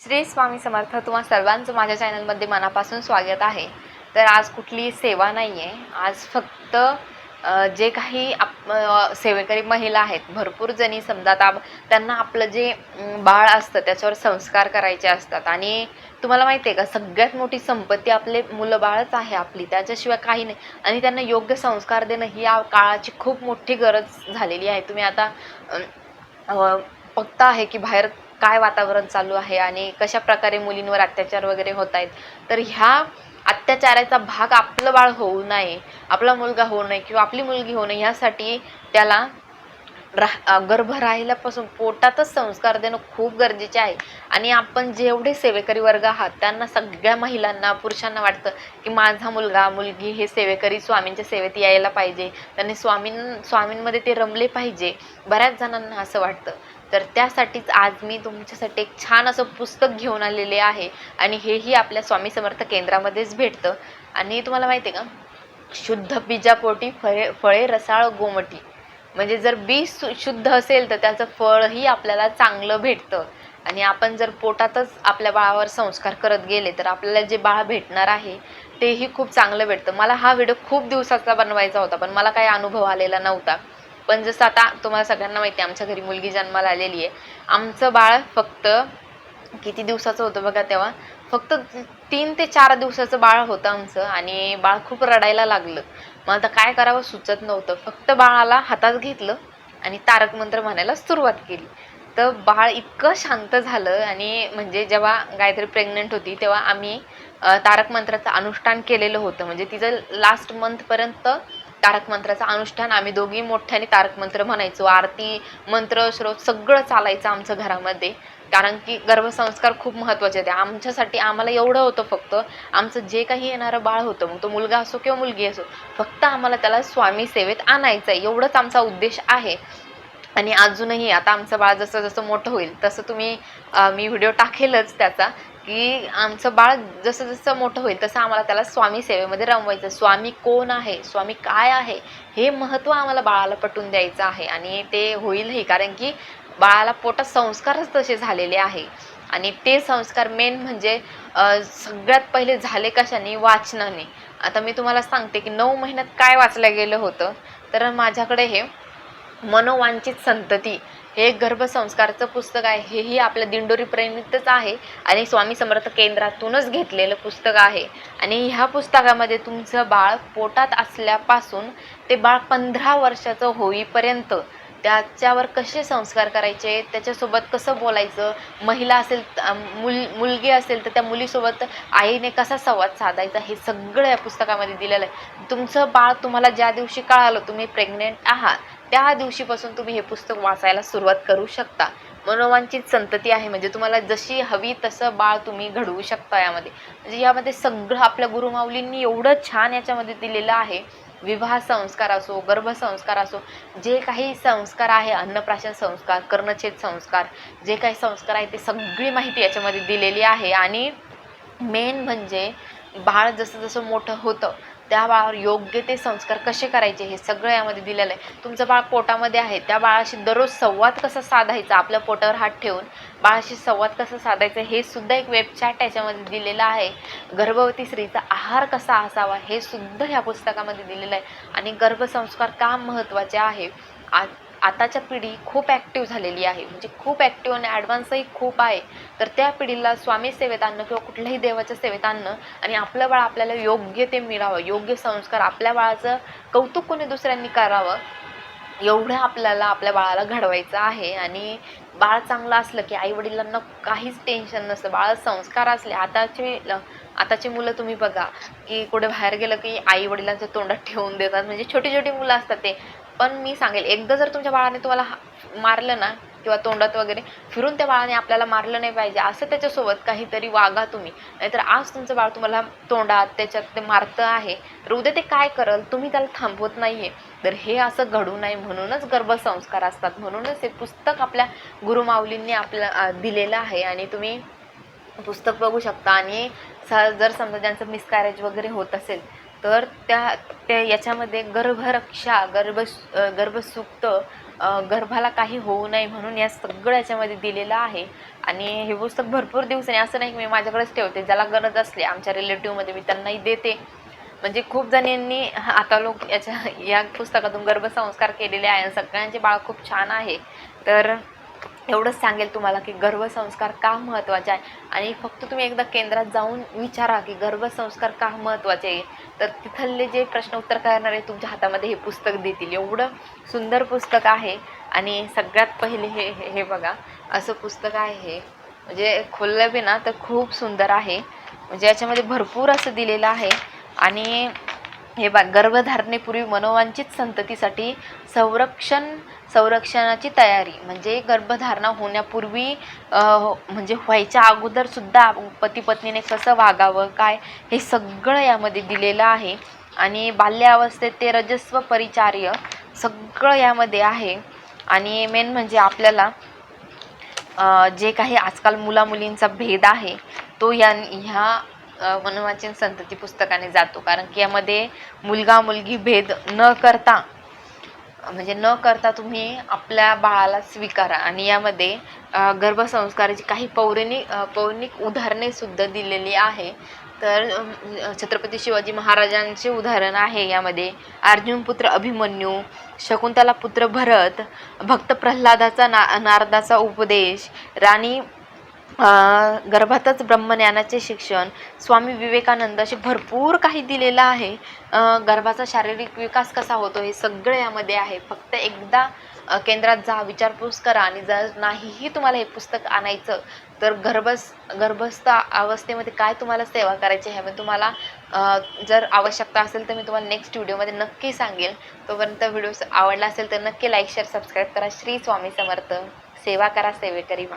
श्री स्वामी समर्थ तुम्हा सर्वांचं माझ्या चॅनलमध्ये मनापासून स्वागत आहे. तर आज कुठली सेवा नाही आहे आज फक्त जे काही आप सेवेकरी महिला आहेत भरपूर जणी समजा आता त्यांना आपलं जे बाळ असतं त्याच्यावर संस्कार करायचे असतात. आणि तुम्हाला माहिती आहे का सगळ्यात मोठी संपत्ती आपले मुलं बाळच आहे आपली. त्याच्याशिवाय काही नाही. आणि त्यांना योग्य संस्कार देणं ही या काळाची खूप मोठी गरज झालेली आहे. तुम्ही आता अम, आहे की बाहेर काय वातावरण चालू आहे आणि कशा प्रकारे मुलींवर अत्याचार वगैरे होत आहेत. तर ह्या अत्याचाराचा भाग आपलं बाळ होऊ नये आपला मुलगा होऊ नये किंवा आपली मुलगी होऊ नये ह्यासाठी त्याला राह गर्भ राहिल्यापासून पोटातच संस्कार देणं खूप गरजेचे आहे. आणि आपण जेवढे सेवेकरी वर्ग आहात त्यांना सगळ्या महिलांना पुरुषांना वाटतं की माझा मुलगा मुलगी हे सेवेकरी स्वामींच्या सेवेत यायला पाहिजे. त्यांनी स्वामीं स्वामींमध्ये ते रमले पाहिजे. बऱ्याच जणांना असं वाटतं. तर त्यासाठीच आज मी तुमच्यासाठी एक छान असं पुस्तक घेऊन आलेले आहे आणि हेही आपल्या स्वामी समर्थ केंद्रामध्येच भेटतं. आणि तुम्हाला माहिती आहे का? शुद्ध बीजापोटी फळे फळे रसाळ गोमटी. म्हणजे जर बीज सु- शुद्ध असेल तर त्याचं फळही आपल्याला चांगलं भेटतं. आणि आपण जर पोटातच आपल्या बाळावर संस्कार करत गेले तर आपल्याला जे बाळ भेटणार आहे तेही खूप चांगलं भेटतं. मला हा व्हिडिओ खूप दिवसाचा बनवायचा होता पण मला काही अनुभव आलेला नव्हता. पण जसं आता तुम्हाला सगळ्यांना माहिती आहे आमच्या घरी मुलगी जन्माला आलेली आहे. आमचं बाळ फक्त किती दिवसाचं होतं बघा तेव्हा? फक्त तीन ते चार दिवसाचं बाळ होतं आमचं आणि बाळ खूप रडायला लागलं. मग आता काय करावं सुचत नव्हतं. फक्त बाळाला हातात घेतलं आणि तारक मंत्र म्हणायला सुरुवात केली. तर बाळ इतकं शांत झालं आणि म्हणजे जेव्हा गायत्री प्रेग्नंट होती तेव्हा आम्ही तारक मंत्राचं अनुष्ठान केलेलं होतं. म्हणजे तिचं लास्ट मंथपर्यंत तारक मंत्राचं अनुष्ठान आम्ही दोघी मोठ्याने तारक मंत्र म्हणायचो. आरती मंत्र स्रोत सगळं चालायचं आमचं घरामध्ये. कारण की गर्भसंस्कार खूप महत्त्वाचे होते आमच्यासाठी आम्हाला एवढं होतं फक्त आमचं जे काही येणारं बाळ होतं मग तो मुलगा असो किंवा मुलगी असो फक्त आम्हाला त्याला स्वामी सेवेत आणायचं आहे. एवढंच आमचा उद्देश आहे. आणि अजूनही आता आमचं बाळ जसं जसं मोठं होईल तसं तुम्ही मी व्हिडिओ टाकेलच त्याचा. की आमचं बाळ जसं जसं मोठं होईल तसं आम्हाला त्याला स्वामी सेवेमध्ये रमवायचं. स्वामी कोण आहे? स्वामी काय आहे? हे महत्त्व आम्हाला बाळाला पटवून द्यायचं आहे आणि ते होईलही कारण की बाळाला पोटात संस्कारच तसे झालेले आहे. आणि ते संस्कार मेन म्हणजे सगळ्यात पहिले झाले कशाने? वाचनाने. आता मी तुम्हाला सांगते की नऊ महिन्यात काय वाचलं गेलं होतं? तर माझ्याकडे हे मनोवांचित संतती हे एक गर्भसंस्कारचं पुस्तक आहे. हेही आपल्या दिंडोरी प्रेमितच आहे आणि स्वामी समर्थ केंद्रातूनच घेतलेलं पुस्तक आहे. आणि ह्या पुस्तकामध्ये तुमचं बाळ पोटात असल्यापासून ते बाळ पंधरा वर्षाचं होईपर्यंत त्याच्यावर कसे संस्कार करायचे? त्याच्यासोबत कसं बोलायचं? महिला असेल मुल मुलगी असेल तर त्या मुलीसोबत आईने कसा संवाद साधायचा? हे सगळं या पुस्तकामध्ये दिलेलं आहे. तुमचं बाळ तुम्हाला ज्या दिवशी कळालं तुम्ही प्रेग्नेंट आहात त्या दिवशीपासून तुम्ही हे पुस्तक वाचायला सुरुवात करू शकता. मनोवांचित संतती आहे. म्हणजे तुम्हाला जशी हवी तसं बाळ तुम्ही घडवू शकता यामध्ये. म्हणजे यामध्ये सगळं आपल्या गुरुमाऊलींनी एवढं छान याच्यामध्ये दिलेलं आहे. विवाह संस्कार असो गर्भसंस्कार असो जे काही संस्कार आहे अन्नप्राशन संस्कार कर्णछेद संस्कार जे काही संस्कार आहे ते सगळी माहिती याच्यामध्ये दिलेली आहे. आणि मेन म्हणजे बाळ जसं जसं मोठं होतं त्या बाळावर योग्य ते संस्कार कसे करायचे हे सगळं यामध्ये दिलेलं आहे. तुमचं बाळ पोटामध्ये आहे त्या बाळाशी दररोज संवाद कसा साधायचा आपल्या पोटावर हात ठेवून बाळाशी संवाद कसा साधायचा हे सुद्धा एक वेबचॅट याच्यामध्ये दिलेलं आहे. गर्भवती स्त्रीचा आहार कसा असावा हे सुद्धा ह्या पुस्तकामध्ये दिलेलं आहे. आणि गर्भसंस्कार का महत्त्वाचे आहे? आज आताच्या पिढी खूप ॲक्टिव्ह झालेली आहे. म्हणजे खूप ॲक्टिव्ह आणि ॲडव्हान्सही खूप आहे. तर त्या पिढीला स्वामी सेवेत आणणं किंवा कुठल्याही देवाच्या सेवेत आणणं आणि आपलं बाळ आपल्याला योग्य ते मिळावं योग्य संस्कार आपल्या बाळाचं कौतुक कोणी दुसऱ्यांनी करावं एवढं आपल्याला आपल्या बाळाला घडवायचं आहे. आणि बाळ चांगलं असलं की आई वडिलांना काहीच टेन्शन नसतं. बाळ संस्कार असले आताचे आताची मुलं तुम्ही बघा की कुठे बाहेर गेलं की आई वडिलांच्या तोंडात ठेवून देतात. म्हणजे छोटी छोटी मुलं असतात ते. पण मी सांगेल एकदा जर तुमच्या बाळाने तुम्हाला हा- मारलं ना किंवा तोंडात वगैरे फिरून त्या बाळाने आपल्याला मारलं नाही पाहिजे असं त्याच्यासोबत काहीतरी वागा तुम्ही. नाहीतर आज तुमचं बाळ तुम्हाला तोंडात त्याच्यात ते मारतं आहे तर उद्या ते काय करल तुम्ही त्याला थांबवत नाही आहे तर हे असं घडू नये म्हणूनच गर्भसंस्कार असतात. म्हणूनच हे पुस्तक आपल्या गुरुमाऊलींनी आपल्या दिलेलं आहे. आणि तुम्ही पुस्तक बघू शकता. आणि स जर समजा ज्यांचं मिसकॅरेज वगैरे होत असेल तर त्या त्या याच्यामध्ये गर्भरक्षा गर्भ गर्भसुक्त गर्भाला काही होऊ नये म्हणून या सगळं याच्यामध्ये दिलेलं आहे. आणि हे पुस्तक भरपूर दिवसांनी असं नाही की मी माझ्याकडेच ठेवते ज्याला गरज असली आमच्या रिलेटिव्हमध्ये मी त्यांनाही देते. म्हणजे खूप जणींनी आता लोक याच्या या पुस्तकातून गर्भसंस्कार केलेले आहे आणि सगळ्यांचे बाळ खूप छान आहे. तर एवढंच सांगेल तुम्हाला की गर्भसंस्कार का महत्त्वाचे आहे. आणि फक्त तुम्ही एकदा केंद्रात जाऊन विचारा की गर्भसंस्कार का महत्त्वाचे आहे. तर तिथले जे प्रश्न उत्तर करणारे तुमच्या हातामध्ये हे पुस्तक देतील. एवढं सुंदर पुस्तक आहे. आणि सगळ्यात पहिले हे हे- हे बघा. असं पुस्तक आहे हे. म्हणजे खोललं बी ना तर खूप सुंदर आहे. म्हणजे याच्यामध्ये भरपूर असं दिलेलं आहे. आणि हे बा गर्भधारणेपूर्वी मनोवांचित संततीसाठी संरक्षण संरक्षणाची तयारी म्हणजे गर्भधारणा होण्यापूर्वी म्हणजे व्हायच्या अगोदरसुद्धा पती पत्नीने कसं वागावं काय हे सगळं यामध्ये दिलेलं आहे. आणि बाल्यावस्थेत ते रजस्व परिचार्य सगळं यामध्ये आहे. आणि मेन म्हणजे आपल्याला जे काही आजकाल मुलामुलींचा भेद आहे तो या ह्या अ, मनोवाचन संतती पुस्तकाने जातो. कारण की यामध्ये मुलगा मुलगी भेद न करता म्हणजे न करता तुम्ही आपल्या बाळाला स्वीकारा. आणि यामध्ये गर्भसंस्काराची काही पौराणिक पौराणिक उदाहरणे सुद्धा दिलेली आहे. तर छत्रपती शिवाजी महाराजांचे उदाहरण आहे. यामध्ये अर्जुन पुत्र अभिमन्यू शकुंतला पुत्र भरत भक्त प्रल्हादाचा ना नारदाचा उपदेश राणी गर्भातच ब्रह्मज्ञानाचे शिक्षण स्वामी विवेकानंद असे भरपूर काही दिलेलं आहे. गर्भाचा शारीरिक विकास कसा होतो हे सगळं यामध्ये आहे. फक्त एकदा केंद्रात जा विचारपूस करा आणि जर नाहीही तुम्हाला हे पुस्तक आणायचं तर गर्भस गर्भस्थ अवस्थेमध्ये काय तुम्हाला सेवा करायची आहे ह्यामध्ये तुम्हाला जर आवश्यकता असेल तर मी तुम्हाला नेक्स्ट व्हिडिओमध्ये नक्की सांगेल. तोपर्यंत व्हिडिओ आवडला असेल तर नक्की लाईक शेअर सबस्क्राईब करा. श्री स्वामी समर्थ. सेवा करा सेवेकरी मा.